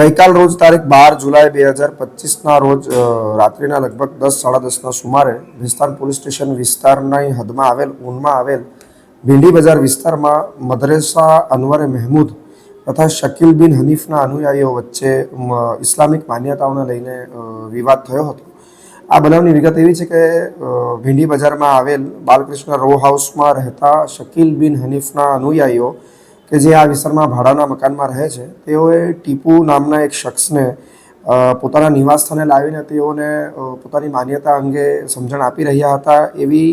ગઈકાલ રોજ તારીખ બાર જુલાઈ બે હજાર પચીસના રોજ રાત્રિના લગભગ દસ, સાડા દસના સુમારે વિસ્તાર પોલીસ સ્ટેશન વિસ્તારની હદમાં આવેલ, ઊનમાં આવેલ ભીંડી બજાર વિસ્તારમાં મદરેસા અનવરે મહેમૂદ તથા શકીલ બિન હનીફના અનુયાયીઓ વચ્ચે ઇસ્લામિક માન્યતાઓને લઈને વિવાદ થયો હતો. આ બનાવની વિગત એવી છે કે ભીંડી બજારમાં આવેલ બાલકૃષ્ણ રો હાઉસમાં રહેતા શકીલ બિન હનીફના અનુયાયીઓ કે જે આ વિસ્તારમાં ભાડાના મકાનમાં રહે છે, તેઓએ ટીપુ નામના એક શખ્સને પોતાના નિવાસસ્થાને લાવીને તેઓને પોતાની માન્યતા અંગે સમજણ આપી રહ્યા હતા એવી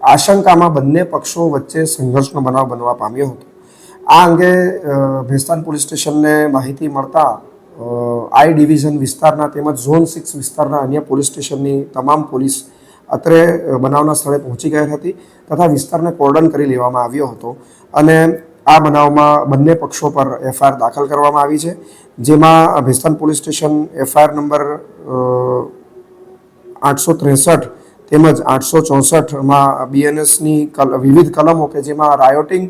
આશંકામાં બંને પક્ષો વચ્ચે સંઘર્ષનો બનાવ બનવા પામ્યો હતો. આ અંગે ભેસ્તાન પોલીસ સ્ટેશનને માહિતી મળતા આઈ ડિવિઝન વિસ્તારના તેમજ ઝોન સિક્સ વિસ્તારના અન્ય પોલીસ સ્ટેશનની તમામ પોલીસ અત્રે બનાવના સ્થળે પહોંચી ગઈ હતી તથા વિસ્તારને કોર્ડન કરી લેવામાં આવ્યો હતો. અને આ બનાવમાં બંને પક્ષો પર એફઆઈઆર દાખલ કરવામાં આવી છે, જેમાં Bhestan police station FIR number આઠસો ત્રેસઠ તેમજ આઠસો ચોસઠમાં બીએનએસની કલ, વિવિધ કલમો કે જેમાં રાયોટિંગ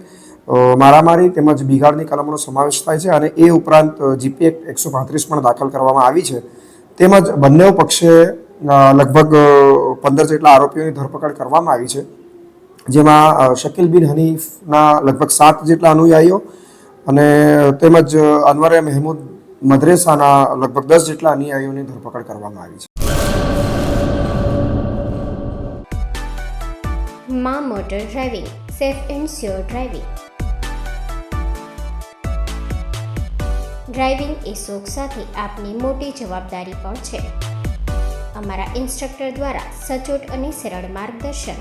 મારામારી તેમજ બિગાડની કલમોનો સમાવેશ થાય છે અને એ ઉપરાંત જીપી એક્ટ એકસો પાંત્રીસ પણ દાખલ કરવામાં આવી છે. તેમજ બંને પક્ષે લગભગ પંદર જેટલા આરોપીઓની ધરપકડ કરવામાં આવી છે. જેમાં શકીલ બિન હનીફના લગભગ સાત જેટલા અનુયાયીઓ અને તેમજ અનવરે મહેમૂદ મદ્રેસાના લગભગ દસ જેટલા અનુયાયીઓની ધરપકડ કરવામાં આવી છે. મા motor driving, safe and sure driving. Driving એ શોખ સાથે આપની મોટી જવાબદારી પણ છે. અમારા ઇન્સ્ટ્રક્ટર દ્વારા સચોટ અને સરળ માર્ગદર્શન.